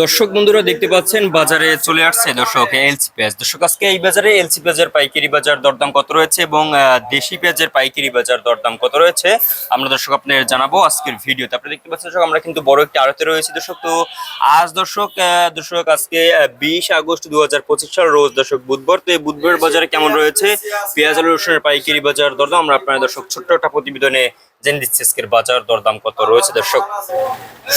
দর্শক বন্ধুরা দেখতে পাচ্ছেন, বাজারে চলে আসছে দর্শক এলসি পেঁয়াজ। দর্শক, আজকে এই বাজারে এলসি পেঁয়াজের পাইকারি বাজার দরদাম কত রয়েছে এবং দেশি পেঁয়াজের পাইকারি বাজার দরদাম কত রয়েছে, আমরা দর্শক আপনাদের জানাব আজকের ভিডিওতে। আপনারা দেখতে পাচ্ছেন দর্শক, আমরা কিন্তু বড় একটি আড়তে রয়েছি দর্শক। তো আজ দর্শক দর্শক, আজকে বিশ আগস্ট দু হাজার পঁচিশ সাল, রোজ দর্শক বুধবার। তো এই বুধবার বাজারে কেমন রয়েছে? পেঁয়াজ আলু রসুনের পাইকারি বাজার দরদাম, আমরা আপনার দর্শক ছোট্ট একটা প্রতিবেদনে জেনে দিচ্ছি আজকের বাজার দরদাম কত রয়েছে, দর্শক।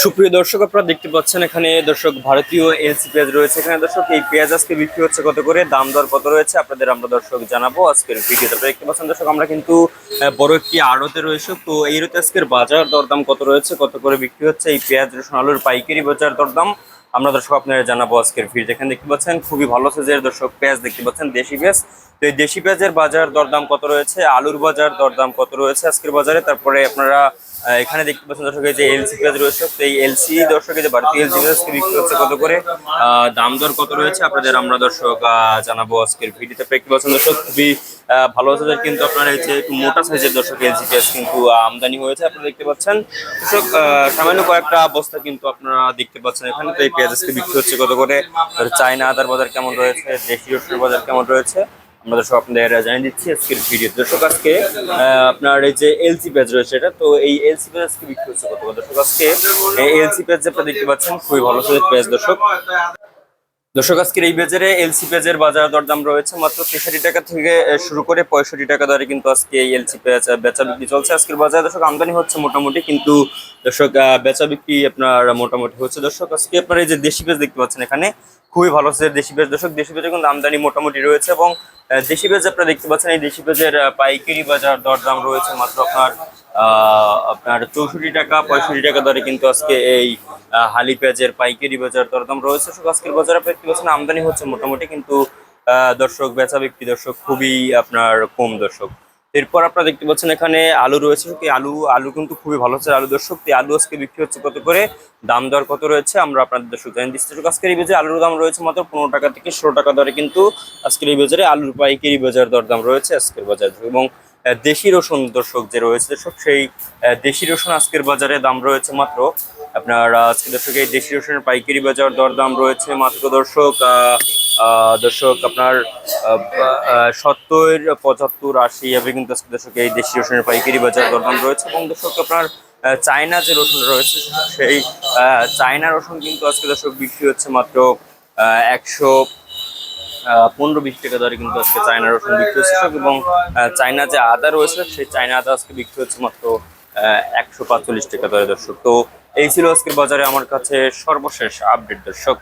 সুপ্রিয় দর্শক, আপনারা দেখতে পাচ্ছেন এখানে, দর্শক, ভারতীয় এলসি পেঁয়াজ রয়েছে এখানে। দর্শক, এই পেঁয়াজ আজকে বিক্রি হচ্ছে কত করে, দাম দর কত রয়েছে, আপনাদের আমরা দর্শক জানাব আজকের ভিডিওতে আপনারা দেখতে পাচ্ছেন দর্শক, আমরা কিন্তু বড় একটি আড়তে রয়েছে। তো এই রতে আজকের বাজার দরদাম কত রয়েছে, কত করে বিক্রি হচ্ছে? এই পেঁয়াজ, রসুন, আলুর পাইকারি বাজার দরদাম আমরা দর্শক আপনারা জানাব আজকের ভিডিও এখানে দেখতে পাচ্ছেন, খুবই ভালো সাইজের দর্শক পেঁয়াজ দেখতে পাচ্ছেন, দেশি পেঁয়াজ। তো এই দেশি পেঁয়াজের বাজার দরদাম কত রয়েছে? আলুর বাজার দরদাম কত রয়েছে আজকের বাজারে? তারপরে আপনারা এখানে দেখতে পাচ্ছেন দর্শকের যে এলসি পেঁয়াজ রয়েছে, তো এই এলসি দর্শক এই যে ভারতীয় এলসি পেঁয়াজ বিক্রি হচ্ছে কত করে? দাম দর কত রয়েছে? আপনাদের আমরা দর্শক জানাব আজকের ভিডিওতে। দেখতে পাচ্ছেন দর্শক, খুবই ভালো সাইজের কিন্তু আপনারা যে একটু মোটা সাইজের দর্শক এলসি পেঁয়াজ কিন্তু আমদানি হয়েছে, আপনারা দেখতে পাচ্ছেন। দর্শক সামান্য কয়েকটা অবস্থা কিন্তু আপনারা দেখতে পাচ্ছেন এখানে, তো এই পেঁয়াজ আজকে বিক্রি হচ্ছে কত করে? চায়না আদার বাজার কেমন রয়েছে? দেশি রসুনের বাজার কেমন রয়েছে? আমরা দর্শক আপনাদের জানিয়ে দিচ্ছি আজকের ভিডিও। দর্শক, আজকে আপনার এই যে এলসি পেজ রয়েছে এটা, তো এই এলসি পেজ আজকে বিক্রি হচ্ছে কত? দর্শক, আজকে এলসি পেজ আপনারা দেখতে পাচ্ছেন, খুবই ভালো পেজ দর্শক। দর্শক, আজকের এই বাজারে এলসি পেজের বাজার দরদাম রয়েছে মাত্র তেষট্টি টাকা থেকে শুরু করে পঁয়ষট্টি টাকা দরে কিন্তু আজকে এই এলসি পেজ বেচা বিক্রি চলছে আজকের বাজারে। দর্শক, আমদানি হচ্ছে মোটামুটি, কিন্তু, দর্শক বেচা বিক্রি আপনার মোটামুটি হচ্ছে। দর্শক, আজকে আপনার এই যে দেশি পেজ দেখতে পাচ্ছেন এখানে খুবই ভালো হচ্ছে দেশি পেজ দর্শক দেশি পেজে কিন্তু আমদানি মোটামুটি রয়েছে এবং দেশি পেজ আপনারা দেখতে পাচ্ছেন এই দেশি আহ, পাইকারি বাজার দরদাম রয়েছে মাত্র আপনার আপনার চৌষট্টি টাকা পঁয়ষট্টি টাকা দরে কিন্তু আজকে এই হালি পেঁয়াজের পাইকারি বাজার দরদাম রয়েছে। আজকের বাজারে আপনার দেখতে পাচ্ছেন আমদানি হচ্ছে মোটামুটি কিন্তু দর্শক বেচা বিক্রি দর্শক খুবই আপনার কম দর্শক। এরপর আপনারা দেখতে পাচ্ছেন এখানে আলু রয়েছে। আলু আলু কিন্তু খুবই ভালো হচ্ছে। আলু দর্শক, এই আলু আজকে বিক্রি হচ্ছে কত করে? দাম দর কত রয়েছে? আমরা আপনাদের দর্শক জানি দিচ্ছি। আজকের এই বাজারে আলুর দাম রয়েছে মাত্র পনেরো টাকা থেকে ষোলো টাকা দরে, কিন্তু আজকের এই বাজারে আলুর পাইকারি বাজার দর দাম রয়েছে আজকের বাজার। এবং দেশি রসুন দর্শক যে রয়েছে দর্শক, সেই দেশি রসুন আজকের বাজারে দাম রয়েছে মাত্র, আপনার আজকে দর্শক, এই দেশি রসুনের পাইকারি বাজার দর দাম রয়েছে মাত্র দর্শক দর্শক, আপনার সত্তর, পঁচাত্তর, আশি এভাবে কিন্তু দর্শক, এই দেশি রসুনের পাইকারি বাজার দরদাম রয়েছে এবং দর্শক, আপনার চায়না যে রসুন রয়েছে, সেই চায়না রসুন কিন্তু আজকে দর্শক বিক্রি হচ্ছে মাত্র একশো পনেরো বিশ টাকা দরে কিন্তু আজকে চায়না রসুন বিক্রি হচ্ছে এবং চায়না যে আদা রয়েছে, সেই চায়না আদা আজকে বিক্রি হচ্ছে মাত্র একশো টাকা দরে দর্শক। তো এই ছিল আজকের বাজারে আমার কাছে সর্বশেষ আপডেট দর্শক।